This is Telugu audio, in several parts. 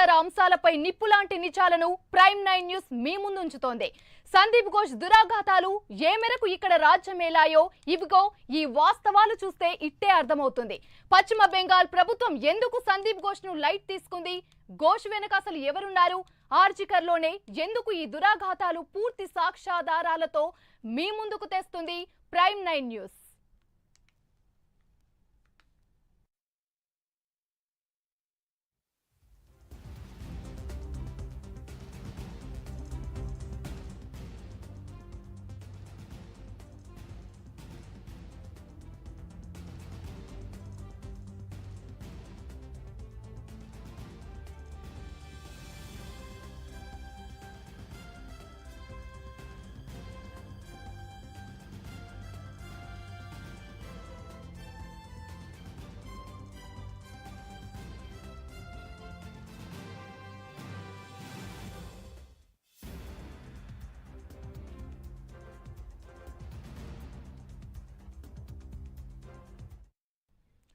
తదితర అంశాలపై నిప్పులాంటి నిజాలను ప్రైమ్ నైన్ న్యూస్ మీ ముందుంచుతోంది. సందీప్ ఘోష్ దురాఘాతాలు ఏ మేరకు ఇక్కడ రాజ్యమేలాయో ఇవిగో ఈ వాస్తవాలు చూస్తే ఇట్టే అర్థమవుతుంది. పశ్చిమ బెంగాల్ ప్రభుత్వం ఎందుకు సందీప్ ఘోష్ను లైట్ తీసుకుంది? ఘోష్ వెనక అసలు ఎవరున్నారు? ఆర్జికర్లోనే ఎందుకు ఈ దురాఘాతాలు పూర్తి సాక్ష్యాధారాలతో మీ ముందుకు తెస్తుంది ప్రైమ్ నైన్ న్యూస్?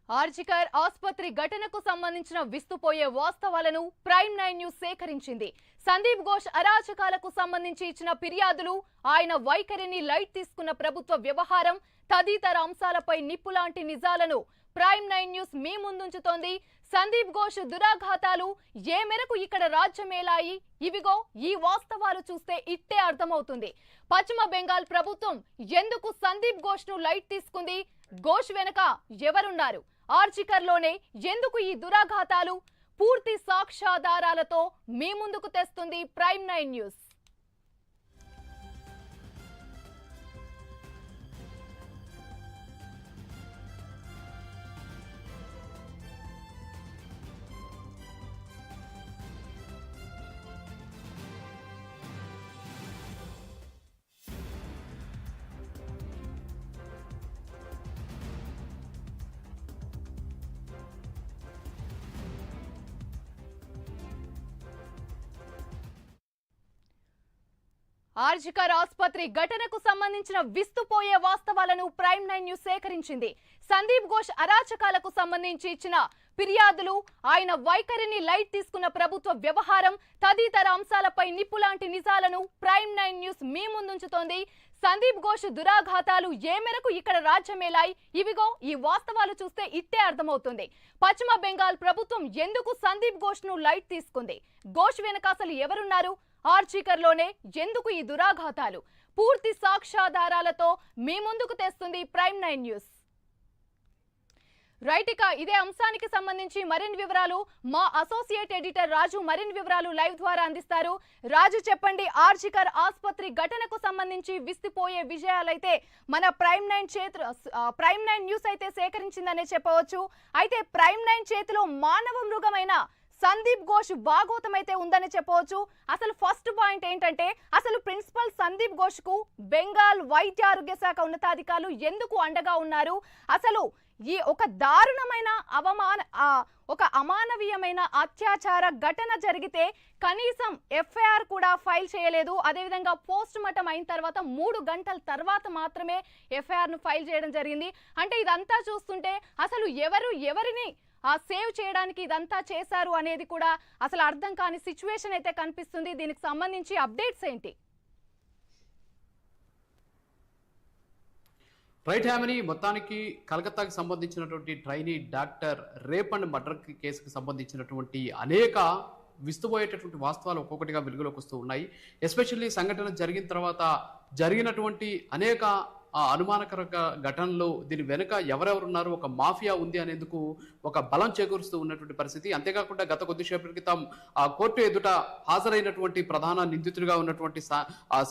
ఆర్జికర్ ఆసుపత్రి ఘటనకు సంబంధించిన విస్తుపోయే వాస్తవాలను ప్రైమ్ నైన్ న్యూస్ సేకరించింది. సందీప్ ఘోష్ అరాచకాలకు సంబంధించి ఇచ్చిన ఫిర్యాదులు ఆయన వైఖరిని లైట్ తీసుకున్న ప్రభుత్వ వ్యవహారం తదితర అంశాలపై నిప్పులాంటి నిజాలను ప్రైమ్ నైన్ న్యూస్ మీ ముందుంచుతోంది. సందీప్ ఘోష్ దురాఘాతాలు ఏ మేరకు ఇక్కడ రాజ్యమేలాయి ఇవిగో ఈ వాస్తవాలు చూస్తే ఇట్టే అర్థమవుతుంది. పశ్చిమ బెంగాల్ ప్రభుత్వం ఎందుకు సందీప్ ఘోష్ను లైట్ తీసుకుంది? ఘోష్ వెనక ఎవరున్నారు? ఆర్జికర్లోనే ఎందుకు ఈ దురాఘాతాలు? పూర్తి సాక్ష్యాధారాలతో మీ ముందుకు తెస్తుంది ప్రైమ్ నైన్ న్యూస్. ఆర్జికర్ ఆసుపత్రి ఘటనకు సంబంధించిన విస్తుపోయే వాస్తవాలను ప్రైమ్ నైన్ న్యూస్ సేకరించింది. సందీప్ ఘోష్ అరాచకాలకు సంబంధించి ఇచ్చిన ఫిర్యాదులు ఆయన వైఖరిని లైట్ తీసుకున్న ప్రభుత్వ వ్యవహారం తదితర అంశాలపై నిప్పులాంటి నిజాలను ప్రైమ్ నైన్ న్యూస్ మీ ముందుంచుతోంది. సందీప్ ఘోష్ దురాఘాతాలు ఏ మేరకు ఇక్కడ రాజ్యమేలాయి? ఇవిగో ఈ వాస్తవాలు చూస్తే ఇట్టే అర్థమవుతుంది. పశ్చిమ బెంగాల్ ప్రభుత్వం ఎందుకు సందీప్ ఘోష్ను లైట్ తీసుకుంది? ఘోష్ వెనక అసలు ఎవరున్నారు? ఆర్చికర్లోనే ఎందుకు ఈ దురాఘాతాలు? పూర్తి సాక్ష్యాధారాలతో మీ ముందుకు తెస్తుంది ప్రైమ్ నైన్ న్యూస్. రైట్ ఇక ఇదే అంశానికి సంబంధించి మరిన్ని వివరాలు మా అసోసియేట్ ఎడిటర్ రాజు మరిన్ని వివరాలు లైవ్ ద్వారా అందిస్తారు. రాజు చెప్పండి ఆర్జికర్ ఆసుపత్రి ఘటనకు సంబంధించి విస్తిపోయే విజయాలైతే మన ప్రైమ్ నైన్ చేతు ప్రైమ్ నైన్ న్యూస్ అయితే సేకరించిందనే చెప్పవచ్చు. అయితే ప్రైమ్ నైన్ చేతిలో మానవ మృగమైన సందీప్ ఘోష్ భాగోతం అయితే ఉందని చెప్పవచ్చు. అసలు ఫస్ట్ పాయింట్ ఏంటంటే అసలు ప్రిన్సిపల్ సందీప్ ఘోష్కు బెంగాల్ వైద్య ఆరోగ్య శాఖ ఉన్నతాధికారులు ఎందుకు అండగా ఉన్నారు? అసలు ఈ ఒక దారుణమైన అవమాన ఆ, ఒక అమానవీయమైన అత్యాచార ఘటన జరిగితే కనీసం ఎఫ్ఐఆర్ కూడా ఫైల్ చేయలేదు. అదేవిధంగా పోస్ట్ మార్టం అయిన తర్వాత మూడు గంటల తర్వాత మాత్రమే ఎఫ్ఐఆర్ను ఫైల్ చేయడం జరిగింది. అంటే ఇదంతా చూస్తుంటే అసలు ఎవరు ఎవరిని సేవ్ చేయడానికి ఇదంతా చేశారు అనేది కూడా అసలు అర్థం కాని సిచ్యువేషన్ అయితే కనిపిస్తుంది. దీనికి సంబంధించి అప్డేట్స్ ఏంటి? రైట్ హ్యామని మొత్తానికి కలకత్తాకి సంబంధించినటువంటి trainee doctor rape and murder కేసుకు సంబంధించినటువంటి అనేక విస్తుపోయేటటువంటి వాస్తవాలు ఒక్కొక్కటిగా వెలుగులోకి వస్తూ ఉన్నాయి. ఎస్పెషల్లీ సంఘటన జరిగిన తర్వాత జరిగినటువంటి అనేక ఆ, అనుమానకర ఘటనలో దీని వెనుక ఎవరెవరున్నారు? ఒక మాఫియా ఉంది అనేందుకు ఒక బలం చేకూరుస్తూ ఉన్నటువంటి పరిస్థితి. అంతేకాకుండా గత కొద్దిసేపటి క్రితం ఆ కోర్టు ఎదుట హాజరైనటువంటి ప్రధాన నిందితుడిగా ఉన్నటువంటి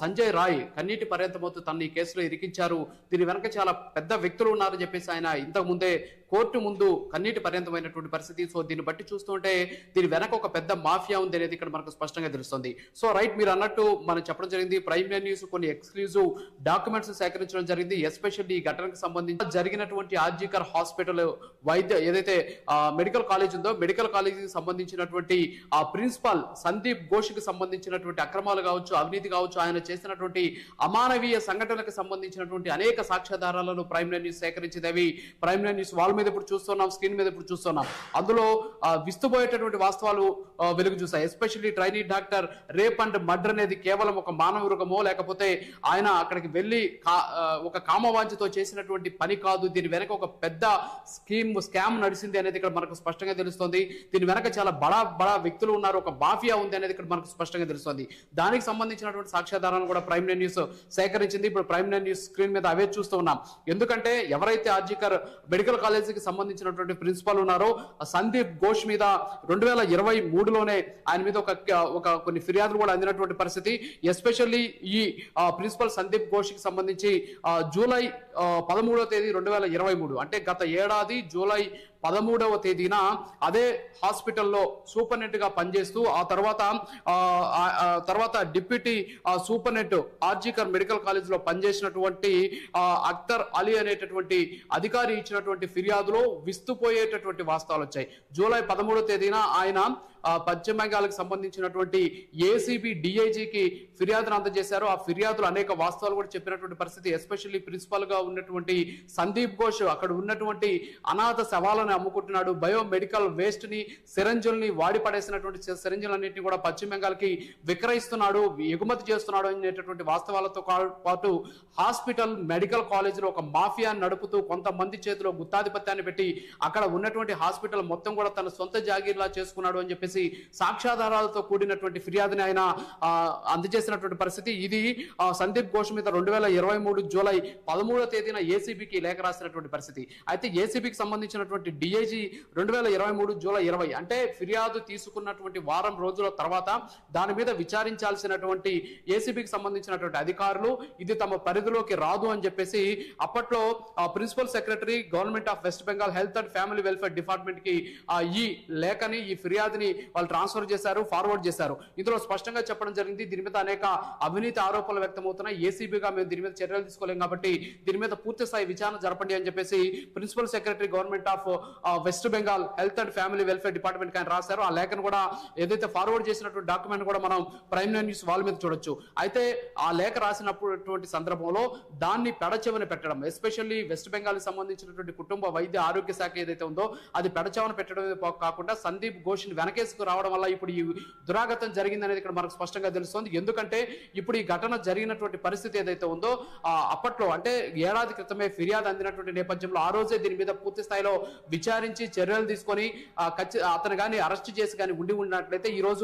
సంజయ్ రాయ్ కన్నీటి పర్యంతమవుతూ తన ఈ కేసులో ఇరికించారు. దీని వెనక చాలా పెద్ద వ్యక్తులు ఉన్నారని చెప్పేసి ఆయన ఇంతకు ముందే కోర్టు ముందు కన్నీటి పర్యంతమైనటువంటి పరిస్థితి. సో దీన్ని బట్టి చూస్తుంటే దీని వెనక ఒక పెద్ద మాఫియా ఉంది అనేది ఇక్కడ మనకు స్పష్టంగా తెలుస్తుంది. సో రైట్ మీరు అన్నట్టు మనం చెప్పడం జరిగింది. ప్రైమ్ న్యూస్ కొన్ని ఎక్స్క్లూజివ్ డాక్యుమెంట్స్ సేకరించడం జరిగింది. ఎస్పెషల్లీ ఈ ఘటనకు సంబంధించి జరిగినటువంటి ఆర్జికర్ హాస్పిటల్ వైద్య ఏదైతే మెడికల్ కాలేజ్ ఉందో మెడికల్ కాలేజీకి సంబంధించినటువంటి ఆ ప్రిన్సిపాల్ సందీప్ ఘోష్కి సంబంధించినటువంటి అక్రమాలు కావచ్చు అవినీతి కావచ్చు ఆయన చేసినటువంటి అమానవీయ సంఘటనలకు సంబంధించినటువంటి అనేక సాక్ష్యాధారాలను ప్రైమ్ లైన్ న్యూస్ సేకరించింది అవి. ప్రైమ్ లైన్ న్యూస్ వాళ్ళ మీద ఇప్పుడు చూస్తున్నాం స్క్రీన్ మీద ఇప్పుడు చూస్తున్నాం. అందులో విస్తుపోయేటటువంటి వాస్తవాలు వెలుగు చూసాయి especially trainee doctor rape and murder అనేది కేవలం ఒక మానవ రుగమో లేకపోతే ఆయన అక్కడికి వెళ్ళి ఒక కామవాంఛతో చేసినటువంటి పని కాదు. దీని వెనక ఒక పెద్ద స్కీమ్ స్కామ్ నడిచింది అనేది ఇక్కడ మనకు స్పష్టంగా తెలుస్తుంది. దీని వెనక చాలా బడా బడా వ్యక్తులు ఉన్నారు. ఒక మాఫియా ఉంది అనేది ఇక్కడ మనకు స్పష్టంగా తెలుస్తుంది. దానికి సంబంధించినటువంటి సాక్ష్యాధారాలను కూడా ప్రైమ్ లైన్ న్యూస్ సేకరించింది. ఇప్పుడు ప్రైమ్ లైన్ న్యూస్ స్క్రీన్ మీద అవే చూస్తూ ఉన్నాం. ఎందుకంటే ఎవరైతే ఆర్జికర్ మెడికల్ కాలేజీకి సంబంధించినటువంటి ప్రిన్సిపల్ ఉన్నారో సందీప్ ఘోష్ మీద రెండు వేల ఇరవై మూడులోనే ఆయన మీద ఒక ఒక కొన్ని ఫిర్యాదులు కూడా అందినటువంటి పరిస్థితి. ఎస్పెషల్లీ ఈ ప్రిన్సిపల్ సందీప్ ఘోష్కి సంబంధించి జూలై పదమూడవ తేదీ రెండు వేల ఇరవై మూడు. అంటే గత ఏడాది జూలై పదమూడవ తేదీన అదే హాస్పిటల్లో సూపర్నెట్గా పనిచేస్తూ ఆ తర్వాత తర్వాత డిప్యూటీ సూపర్నెట్ ఆర్జికర్ మెడికల్ కాలేజ్లో పనిచేసినటువంటి అక్తర్ అఖ్తర్ అలీ అనేటటువంటి అధికారి ఇచ్చినటువంటి ఫిర్యాదులో విస్తుపోయేటటువంటి వాస్తవాలు వచ్చాయి. జూలై పదమూడవ తేదీన ఆయన పశ్చిమ బెంగాల్కి సంబంధించినటువంటి ఏసీబీ డిఐజీకి ఫిర్యాదును అందజేశారు. ఆ ఫిర్యాదులు అనేక వాస్తవాలు కూడా చెప్పినటువంటి పరిస్థితి ఎస్పెషల్లీ ప్రిన్సిపల్గా ఉన్నటువంటి సందీప్ ఘోష్ అక్కడ ఉన్నటువంటి అనాథ అమ్ముకుంటున్నాడు. బయోమెడికల్ వేస్ట్ని సిరంజుల్ని వాడి పడేసినటువంటి సిరంజులన్నింటినీ కూడా పశ్చిమ బెంగాల్కి విక్రయిస్తున్నాడు ఎగుమతి చేస్తున్నాడు అనేటటువంటి వాస్తవాలతో పాటు హాస్పిటల్ మెడికల్ కాలేజీలో ఒక మాఫియా నడుపుతూ కొంతమంది చేతిలో గుత్తాధిపత్యాన్ని పెట్టి అక్కడ ఉన్నటువంటి హాస్పిటల్ మొత్తం కూడా తన సొంత జాగీర్లా చేసుకున్నాడు అని చెప్పేసి సాక్ష్యాధారాలతో కూడినటువంటి ఫిర్యాదుని ఆయన అందజేసినటువంటి పరిస్థితి. ఇది సందీప్ ఘోష్ మీద రెండు వేల ఇరవై మూడు జూలై పదమూడో తేదీన ఏసీబీకి లేఖ రాసినటువంటి పరిస్థితి. అయితే ఏసీబీకి సంబంధించినటువంటి డిఐజీ రెండు వేల ఇరవై మూడు జూలై ఇరవై. అంటే ఫిర్యాదు తీసుకున్నటువంటి వారం రోజుల తర్వాత దాని మీద విచారించాల్సినటువంటి ఏసీబీకి సంబంధించినటువంటి అధికారులు ఇది తమ పరిధిలోకి రాదు అని చెప్పేసి అప్పట్లో principal secretary government of West Bengal health and family welfare డిపార్ట్మెంట్కి ఈ లేఖని ఈ ఫిర్యాదుని వాళ్ళు ట్రాన్స్ఫర్ చేశారు ఫార్వర్డ్ చేశారు. ఇందులో స్పష్టంగా చెప్పడం జరిగింది దీని మీద అనేక అవినీతి ఆరోపణలు వ్యక్తమవుతున్నాయి. ఏసీబీగా మేము దీని మీద చర్యలు తీసుకోలేం కాబట్టి దీని మీద పూర్తి స్థాయి విచారణ జరపండి అని చెప్పేసి principal secretary government of West Bengal health and family welfare department ఆయన రాశారు. ఆ లేఖను కూడా ఏదైతే ఫార్వర్డ్ చేసినటువంటి డాక్యుమెంట్ కూడా మనం ప్రైమ్ న్యూస్ వాళ్ళ మీద చూడొచ్చు. అయితే ఆ లేఖ రాసినటువంటి సందర్భంలో దాన్ని పెడచెవిన పెట్టడం ఎస్పెషల్లీ వెస్ట్ బెంగాల్కి సంబంధించినటువంటి కుటుంబ వైద్య ఆరోగ్య శాఖ ఏదైతే ఉందో అది పెడచెవన పెట్టడం కాకుండా సందీప్ ఘోష్ని వెనకేసుకు రావడం వల్ల ఇప్పుడు ఈ దురాగతం జరిగింది అనేది ఇక్కడ మనకు స్పష్టంగా తెలుస్తుంది. ఎందుకంటే ఇప్పుడు ఈ ఘటన జరిగినటువంటి పరిస్థితి ఏదైతే ఉందో అప్పట్లో అంటే ఏడాది క్రితమే ఫిర్యాదు అందినటువంటి నేపథ్యంలో ఆ రోజే దీని మీద పూర్తి స్థాయిలో విచారించి చర్యలు తీసుకొని అతను కానీ అరెస్ట్ చేసి కానీ ఉండి ఉన్నట్లయితే ఈ రోజు